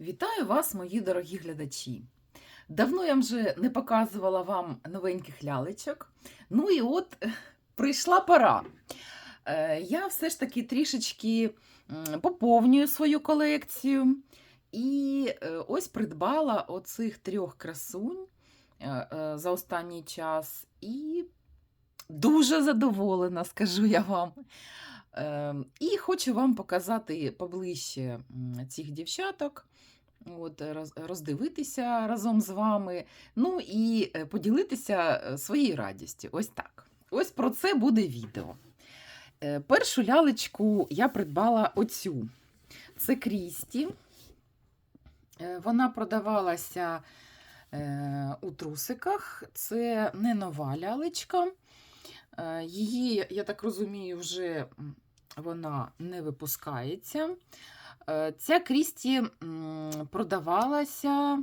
Вітаю вас, мої дорогі глядачі! Давно я вже не показувала вам новеньких лялечок. Ну і от е, прийшла пора. Е, Я все ж таки трішечки поповнюю свою колекцію. І е, ось придбала оцих трьох красунь за останній час. І дуже задоволена, скажу я вам. І хочу вам показати поближче цих дівчаток. От, роздивитися разом з вами, ну і е, поділитися е, своєю радістю. Ось так. Ось про це буде відео. Е, Першу лялечку я придбала оцю. Це Крісті. Е, Вона продавалася е, у трусиках. Це не нова лялечка. Її, я так розумію, вже вона не випускається. Е, Ця Крісті продавалася,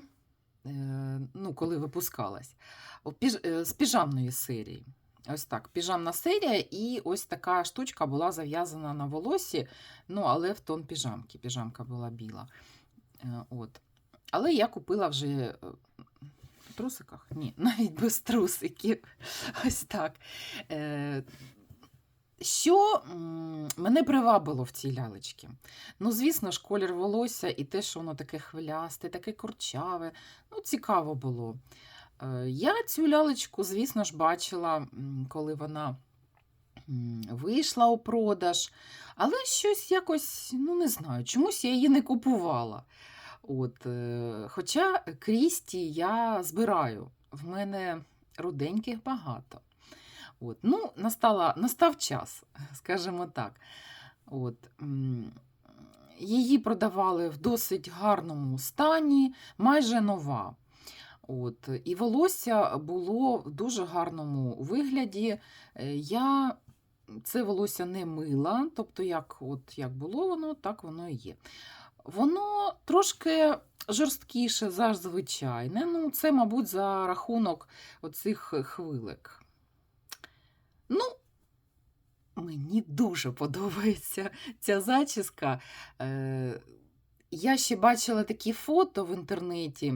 е, ну, коли випускалась, е, з піжамної серії. Ось так, піжамна серія, і ось така штучка була зав'язана на волосі, ну, але в тон піжамки. Піжамка була біла. От. Але я купила вже в трусиках? Ні, навіть без трусиків. Ось так. Що мене привабило в цій лялечці? Ну, звісно ж, колір волосся і те, що воно таке хвилясте, таке курчаве. Ну, цікаво було. Е, Я цю лялечку, звісно ж, бачила, коли вона вийшла у продаж, але щось якось, ну не знаю, чомусь я її не купувала. От, е, хоча крісті я збираю, в мене руденьких багато. От, ну, настала, настав час, скажімо так. От, її продавали в досить гарному стані, майже нова. От, і волосся було в дуже гарному вигляді. Е, Я це волосся не мила, тобто, як, от, як було воно, так воно і є. Воно трошки жорсткіше за звичайне. Ну, це, мабуть, за рахунок оцих хвилек. Ну, мені дуже подобається ця зачіска. Е, я ще бачила такі фото в інтернеті.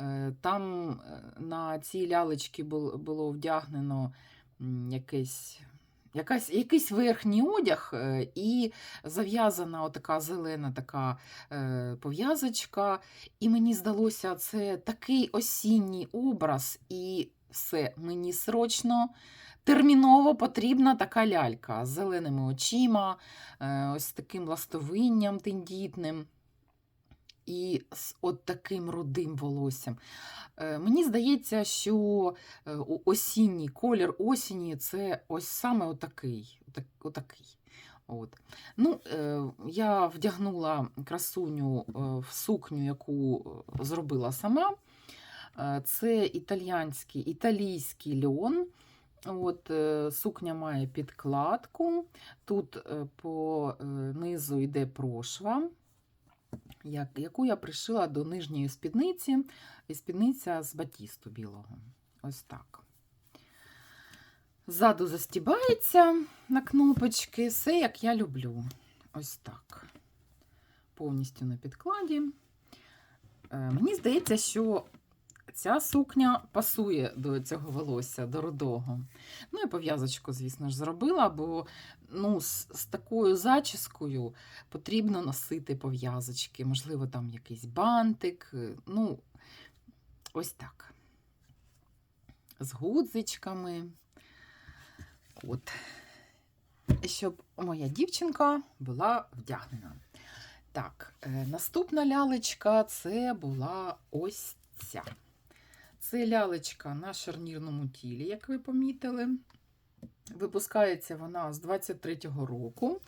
Е, Там е, на цій лялечці бул- було вдягнено м, якесь. Якась, якийсь верхній одяг е, і зав'язана отака зелена така пов'язочка. І мені здалося, це такий осінній образ, і все, мені срочно, терміново потрібна така лялька з зеленими очима, е, ось таким ластовинням тендітним. І з от таким рудим волоссям. Е, Мені здається, що е, осінній колір осені це ось саме отакий. отакий. От. Ну, я вдягнула красуню в сукню, яку зробила сама. Це італійський, італійський льон. От, е, сукня має підкладку. Тут е, по е, низу йде прошва, яку я пришила до нижньої спідниці, і спідниця з батісту білого. Ось так. Ззаду застібається на кнопочки, все як я люблю. Ось так. Повністю на підкладі. Мені здається, що ця сукня пасує до цього волосся, до рудого. Ну і пов'язочку, звісно ж, зробила, бо ну, з, з такою зачіскою потрібно носити пов'язочки. Можливо, там якийсь бантик. е, Ну, ось так. З гудзичками. От. Щоб моя дівчинка була вдягнена. Так, е, наступна лялечка це була ось ця. Це лялечка на шарнірному тілі, як ви помітили. Випускається вона з 23-го року.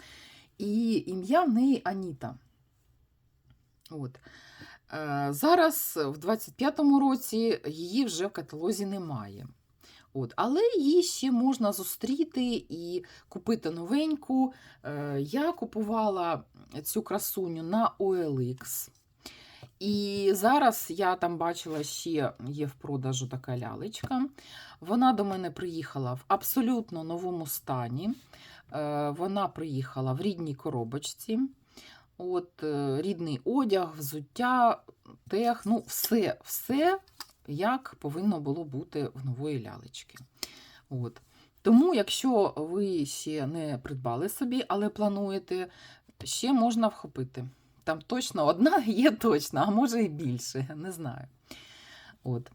І ім'я в неї Аніта. От. Е, Зараз, в 25-му році, її вже в каталозі немає. От. Але її ще можна зустріти і купити новеньку. Е, Я купувала цю красуню на OLX. І зараз я там бачила, ще є в продажу така лялечка. Вона до мене приїхала в абсолютно новому стані. Е, Вона приїхала в рідній коробочці. От, е, рідний одяг, взуття, тех, ну, все, все, як повинно було бути в нової лялечки. От. Тому, якщо ви ще не придбали собі, але плануєте, ще можна вхопити. Там точно одна є точно, а може і більше, не знаю. От.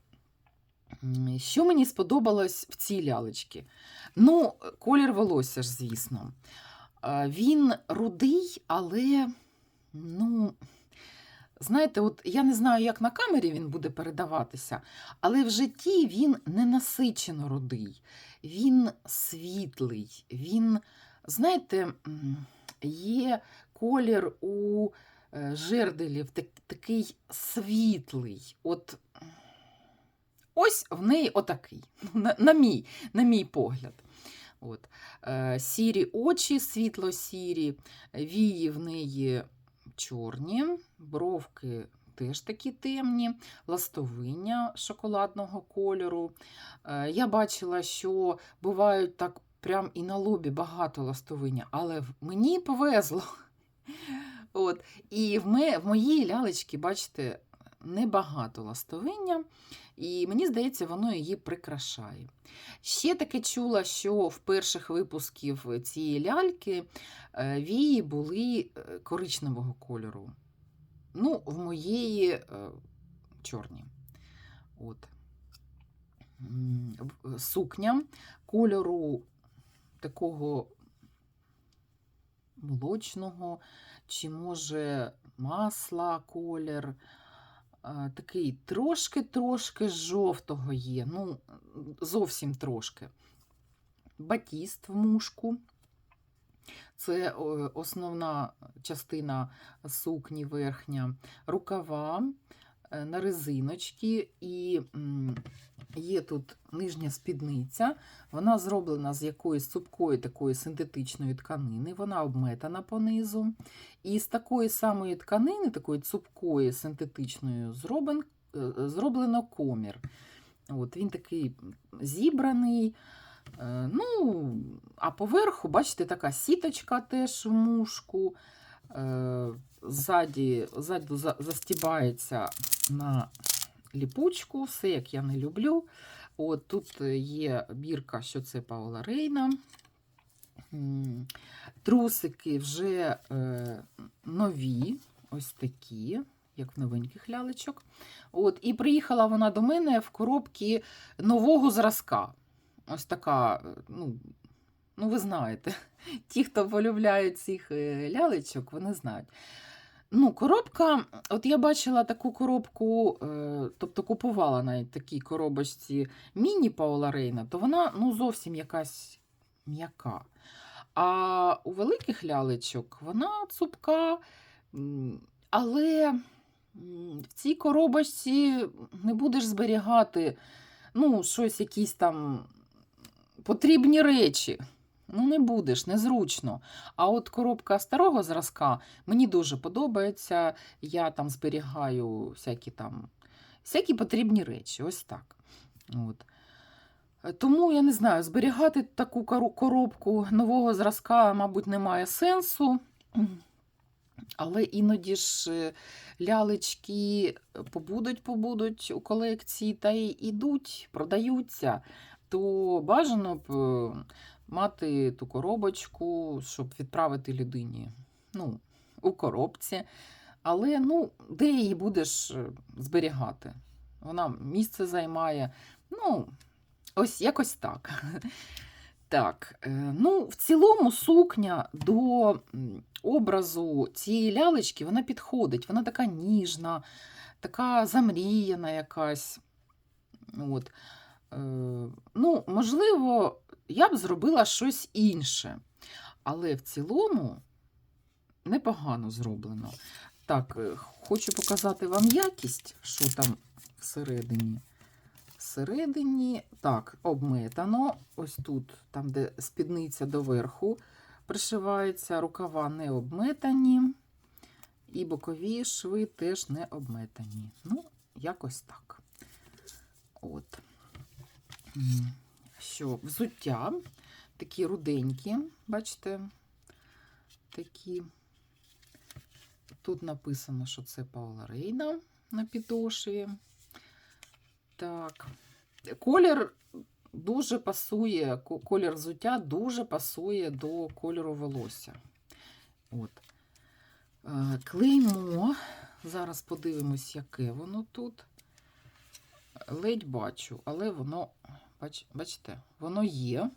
Що мені сподобалось в цій лялечці? Ну, колір волосся ж, звісно. Він рудий, але, ну, знаєте, от я не знаю, як на камері він буде передаватися, але в житті він не насичено рудий, він світлий, він, знаєте, є колір у жерделів так- такий світлий. От ось в неї отакий, на, на, мій, на мій погляд. От. Е, сірі очі, світло-сірі, вії в неї чорні, бровки теж такі темні, ластовиння шоколадного кольору. Е, я бачила, що бувають так прям і на лобі багато ластовиння, але мені повезло. От. І в, ме, в моїй лялечці, бачите, небагато ластовиння, і мені здається, воно її прикрашає. Ще таке чула, що в перших випусків цієї ляльки е, вії були е, коричневого кольору. Ну, в моєї е, чорні. От. Сукня кольору такого молочного, чи може масла колір. Такий трошки-трошки жовтого є, ну, зовсім трошки. Батіст в мушку. Це основна частина сукні верхня, рукава на резиночки, і є тут нижня спідниця. Вона зроблена з якоїсь цупкої такої синтетичної тканини, вона обметана понизу. І з такої самої тканини, такої цупкої синтетичної, зробен, е, зроблено комір. От, він такий зібраний. Е, Ну, а поверху, бачите, така сіточка теж в мушку. Е, Ззаді, ззаду за- застібається на ліпучку, все як я не люблю. От Тут є бірка, що це Паула Рейна. Трусики вже е, нові, ось такі, як в новеньких лялечок. От, і приїхала вона до мене в коробці нового зразка. Ось така, е, ну, ну ви знаєте, ті, хто полюбляють цих е, лялечок, вони знають. Ну, коробка, от я бачила таку коробку, е, тобто купувала навіть такій коробочці міні Паула Рейна, то вона ну, зовсім якась м'яка. А у великих лялечок вона цупка, але в цій коробочці не будеш зберігати ну, щось, якісь там потрібні речі. Ну, не будеш, незручно. А от коробка старого зразка мені дуже подобається. Я там зберігаю всякі там всякі потрібні речі. Ось так. От. Тому я не знаю, зберігати таку коробку нового зразка, мабуть, немає сенсу. Але іноді ж е, лялечки побудуть, побудуть у колекції та й ідуть, продаються, то бажано б е, мати ту коробочку, щоб відправити людині ну, у коробці. Але ну, де її будеш е, зберігати? Вона місце займає. Ну, ось якось так. Так, е, ну, в цілому сукня до образу цієї лялечки вона підходить. Вона така ніжна, така замріяна якась. От. Е, ну, можливо, я б зробила щось інше. Але в цілому непогано зроблено. Так, е, хочу показати вам якість, що там всередині. Всередині, так, обметано. Ось тут, там, де спідниця доверху пришивається, рукава не обметані. І бокові шви теж не обметані. Ну, якось так. От. Що, взуття такі руденькі, бачите, такі Тут написано, що це Паула Рейна на підошві. Так. Колір дуже пасує, колір взуття дуже пасує до кольору волосся. От. Е, Клеймо. Зараз подивимось, яке воно тут. Ледь бачу, але воно, бач, бачите, воно є.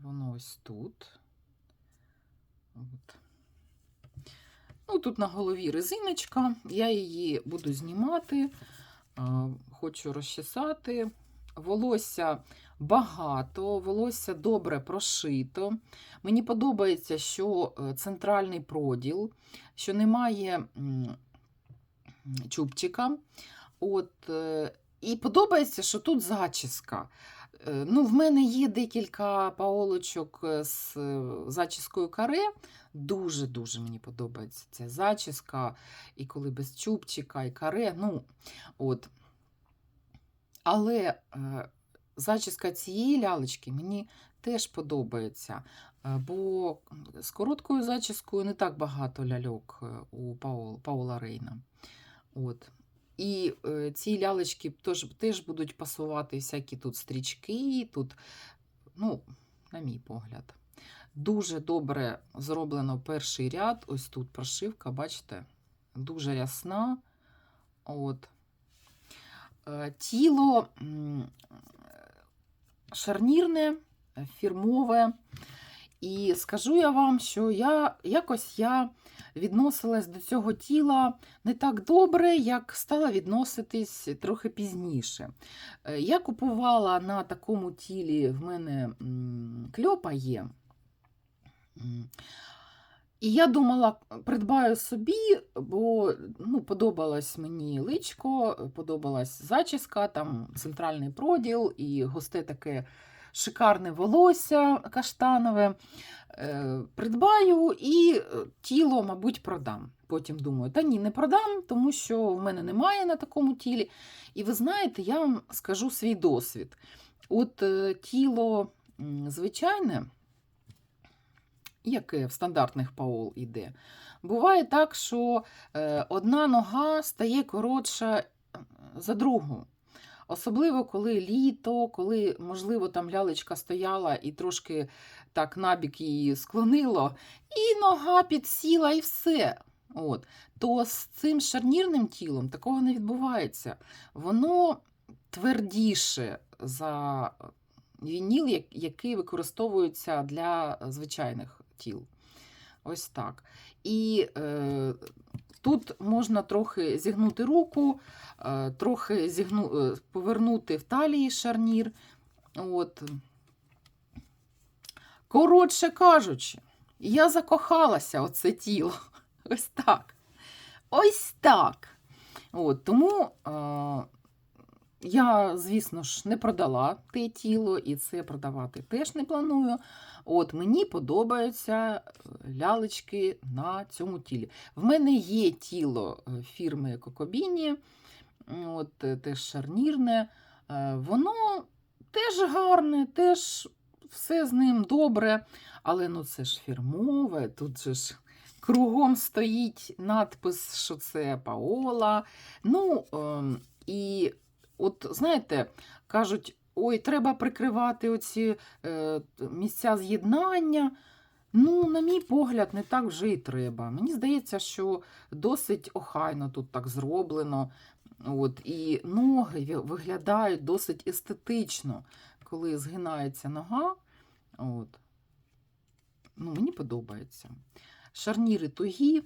Воно ось тут. От. Ну, тут на голові резиночка. Я її буду знімати. Хочу розчесати. Волосся багато, волосся добре прошито. Мені подобається, що е, центральний проділ, що немає чубчика. От, е, і подобається, що тут зачіска. Е, Ну, в мене є декілька паолочок е, з е, зачіскою каре. Дуже-дуже мені подобається ця зачіска, і коли без чубчика, і каре. Ну, от. Але е, зачіска цієї лялечки мені теж подобається. Бо з короткою зачіскою не так багато ляльок у Паол, Паула Рейна. От. І ці лялечки теж, теж будуть пасувати всякі тут стрічки, тут, ну, на мій погляд. Дуже добре зроблено перший ряд. Ось тут прошивка, бачите, дуже рясна. От. Е, Тіло шарнірне, фірмове. І скажу я вам, що я якось я відносилась до цього тіла не так добре, як стала відноситись трохи пізніше. Е, Я купувала на такому тілі, в мене кльопа є. І я думала, придбаю собі, бо ну, подобалось мені личко, подобалась зачіска, там центральний проділ і густе таке шикарне волосся каштанове. Е, Придбаю і е, тіло, мабуть, продам. Потім думаю, та ні, не продам, тому що в мене немає на такому тілі. І ви знаєте, я вам скажу свій досвід. От е, тіло звичайне, яке в стандартних паол іде, буває так, що одна нога стає коротша за другу. Особливо, коли літо, коли, можливо, там лялечка стояла і трошки так набік її склонило, і нога підсіла, і все. От. То з цим шарнірним тілом такого не відбувається. Воно твердіше за вініл, який використовується для звичайних тіл. Ось так. І е, тут можна трохи зігнути руку, е, трохи зігну, е, повернути в талії шарнір. От. Коротше кажучи, я закохалася оце тіло. Ось так. Ось так. От, тому е, я, звісно ж, не продала те тіло, і це продавати теж не планую. От Мені подобаються е, лялечки на цьому тілі. В мене є тіло е, фірми Кокобіні, от, е, теж шарнірне. Воно теж гарне, теж все з ним добре. Але ну це ж фірмове, тут же ж кругом стоїть надпис, що це Паола. Ну, ем, і от знаєте, кажуть, ой, треба прикривати оці е, місця з'єднання. Ну, на мій погляд, не так вже і треба. Мені здається, що досить охайно тут так зроблено. От, і ноги виглядають досить естетично, коли згинається нога. От. Ну, мені подобається. Шарніри тугі.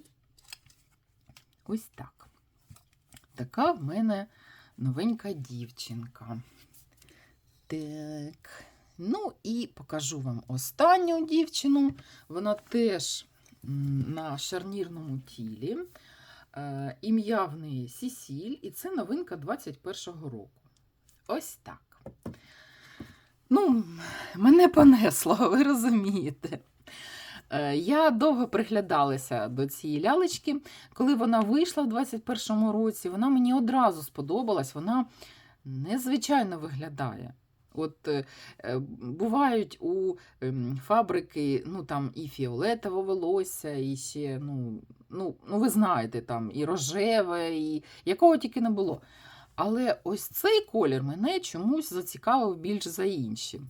Ось так. Така в мене новенька дівчинка. Так. Ну і покажу вам останню дівчину. Вона теж на шарнірному тілі. Е, Ім'я в неї Сісіль, і це новинка 21-го року. Ось так. Ну, мене понесло, ви розумієте. Е, Я довго приглядалася до цієї лялечки. Коли вона вийшла в 21-му році, вона мені одразу сподобалась. Вона незвичайно виглядає. От е, е, бувають у ем, фабрики ну, там і фіолетове волосся, і ще, ну, ну, ну ви знаєте, там і рожеве, і якого тільки не було. Але ось цей колір мене чомусь зацікавив більш за інші.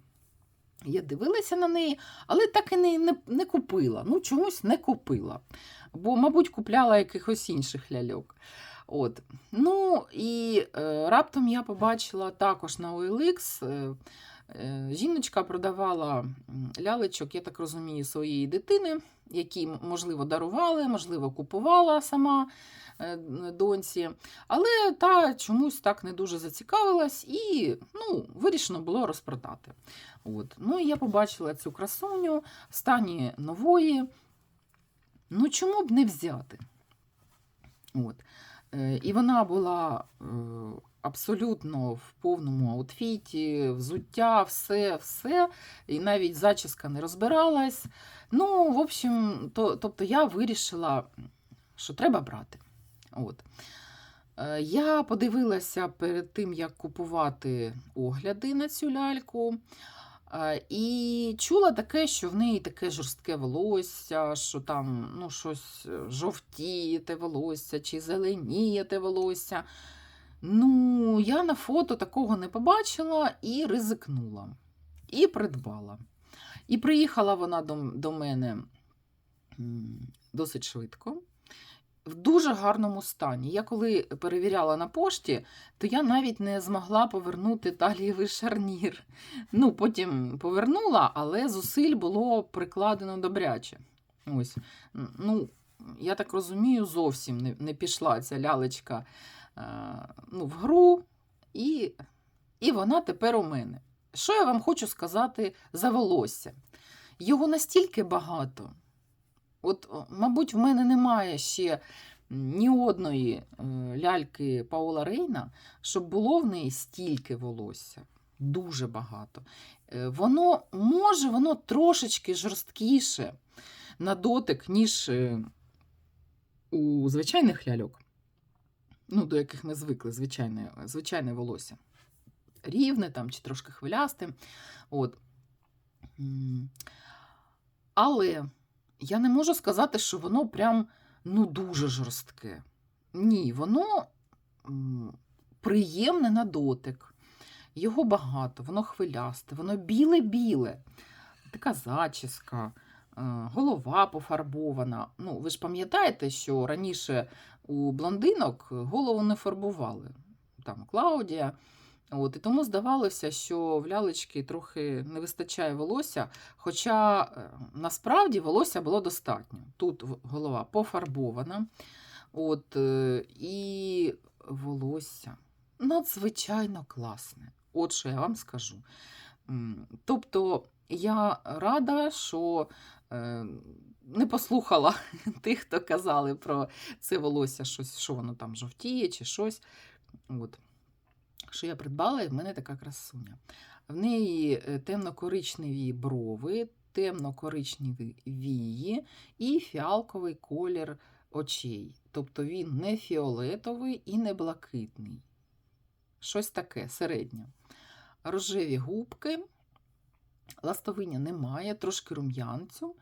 Я дивилася на неї, але так і не, не, не купила. Ну, чомусь не купила. Бо, мабуть, купляла якихось інших ляльок. От. Ну і е, раптом я побачила також на OLX. Е, е, жіночка продавала лялечок, я так розумію, своєї дитини, які, можливо, дарували, можливо, купувала сама е, доньці. Але та чомусь так не дуже зацікавилась і ну, вирішено було розпродати. От. Ну і я побачила цю красуню в стані нової. Ну, чому б не взяти? От. Е, І вона була е, абсолютно в повному аутфіті, взуття, все, все. І навіть зачіска не розбиралась. Ну, в общем, то, тобто я вирішила, що треба брати. От. Е, Я подивилася перед тим, як купувати огляди на цю ляльку. Е, І чула таке, що в неї таке жорстке волосся, що там ну, щось жовтіє те волосся чи зеленіє те волосся. Ну, я на фото такого не побачила і ризикнула. І придбала. І приїхала вона до, до мене досить швидко. В дуже гарному стані. Я коли перевіряла на пошті, то я навіть не змогла повернути талієвий шарнір. Ну, потім повернула, але зусиль було прикладено добряче. Ось. Ну, я так розумію, зовсім не, не пішла ця лялечка ну, в гру, і, і вона тепер у мене. Що я вам хочу сказати за волосся? Його настільки багато. От, мабуть, в мене немає ще ні одної е, ляльки Паула Рейна, щоб було в неї стільки волосся. Дуже багато. Е, Воно може, воно трошечки жорсткіше на дотик, ніж е, у звичайних ляльок, ну, до яких ми звикли, звичайне, звичайне волосся. Рівне там чи трошки хвилясте. От. Але я не можу сказати, що воно прям ну, дуже жорстке. Ні, воно приємне на дотик. Його багато, воно хвилясте, воно біле-біле, така зачіска, е, голова пофарбована. Ну, ви ж пам'ятаєте, що раніше у блондинок голову не фарбували. Там Клаудія. От, і тому здавалося, що в лялечки трохи не вистачає волосся, хоча е, насправді волосся було достатньо. Тут голова пофарбована, от, е, і волосся надзвичайно класне. От що я вам скажу. Тобто я рада, що е, не послухала тих, хто казали про це волосся, щось, що воно там жовтіє чи щось. От що я придбала, і в мене така красуня. В неї е, темно-коричневі брови, темно-коричневі вії і фіалковий колір очей. Тобто він не фіолетовий і не блакитний. Щось таке середнє. Рожеві губки, ластовиня немає, трошки рум'янцю.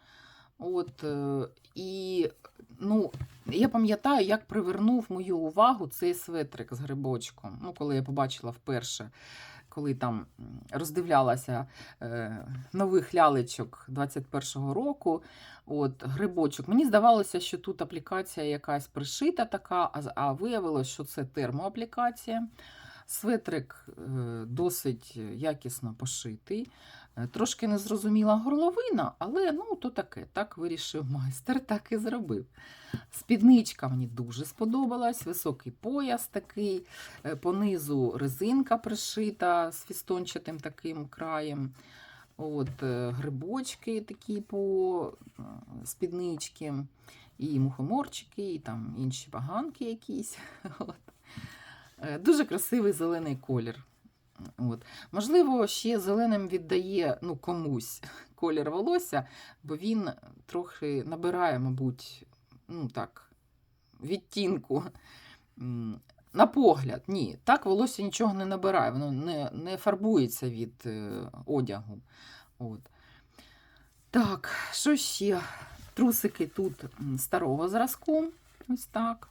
От, е, і ну, я пам'ятаю, як привернув мою увагу цей светрик з грибочком. Ну, коли я побачила вперше, коли там роздивлялася е, нових лялечок 21-го року. От, грибочок. Мені здавалося, що тут аплікація якась пришита така, а, виявилось, що це термоаплікація. Светрик е, досить якісно пошитий. Е, Трошки незрозуміла горловина, але ну то таке, так вирішив майстер, так і зробив. Спідничка мені дуже сподобалась, високий пояс такий, е, понизу резинка пришита з фістончатим таким краєм. От, е, грибочки такі по спіднички, і мухоморчики, і там інші баганки якісь. От. Дуже красивий зелений колір. От. Можливо, ще зеленим віддає ну, комусь колір волосся, бо він трохи набирає, мабуть, ну так, відтінку. На погляд, ні. Так волосся нічого не набирає, воно не, не фарбується від е, одягу. От. Так, що ще? Трусики тут старого зразку. Ось так.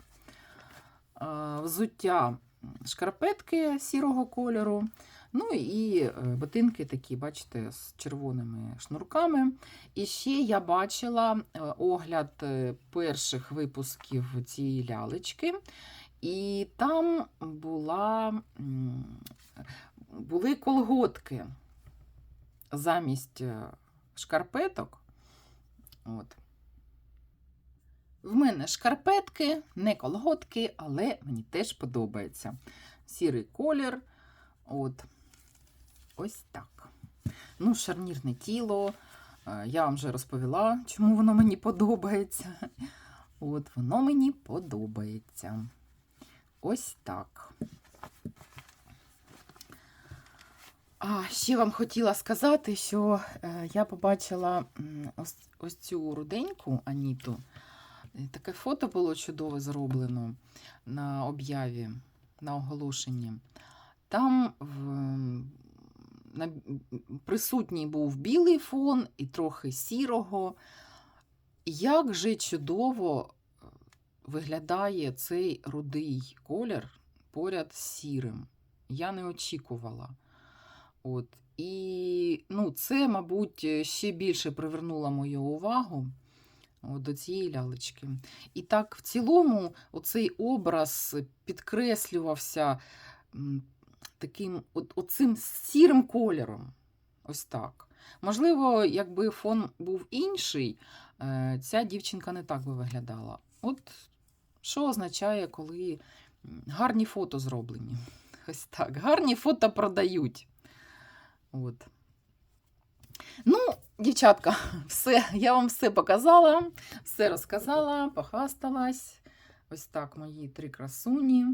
Е, Взуття шкарпетки сірого кольору. Ну і е, ботинки такі, бачите, з червоними шнурками. І ще я бачила е, огляд е, перших випусків цієї лялечки. І там була, були колготки замість шкарпеток. От. В мене шкарпетки, не колготки, але мені теж подобається. Сірий колір. От. Ось так. Ну, шарнірне тіло. Е, Я вам вже розповіла, чому воно мені подобається. От, воно мені подобається. Ось так. А ще вам хотіла сказати, що е, я побачила ось, ось цю руденьку Аніту. Е, Таке фото було чудове зроблено на об'яві, на оголошенні. Там в, на, присутній був білий фон і трохи сірого. Як же чудово е, виглядає цей рудий колір поряд з сірим. Я не очікувала. От. І ну, це, мабуть, ще більше привернуло мою увагу от, до цієї лялечки. І так, в цілому, оцей образ підкреслювався таким от, оцим сірим кольором. Ось так. Можливо, якби фон був інший, е, ця дівчинка не так би виглядала. От що означає, коли гарні фото зроблені. Ось так. Гарні фото продають. От. Ну, дівчатка, все, я вам все показала, все розказала, похвасталась. Ось так мої три красуні.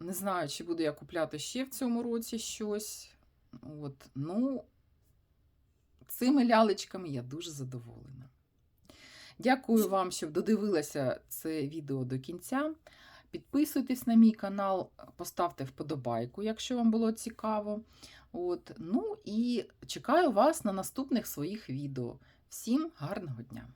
Не знаю, чи буду я купляти ще в цьому році щось. От, ну, цими лялечками я дуже задоволена. Дякую вам, що додивилися це відео до кінця. Підписуйтесь на мій канал, поставте вподобайку, якщо вам було цікаво. От, ну і чекаю вас на наступних своїх відео. Всім гарного дня!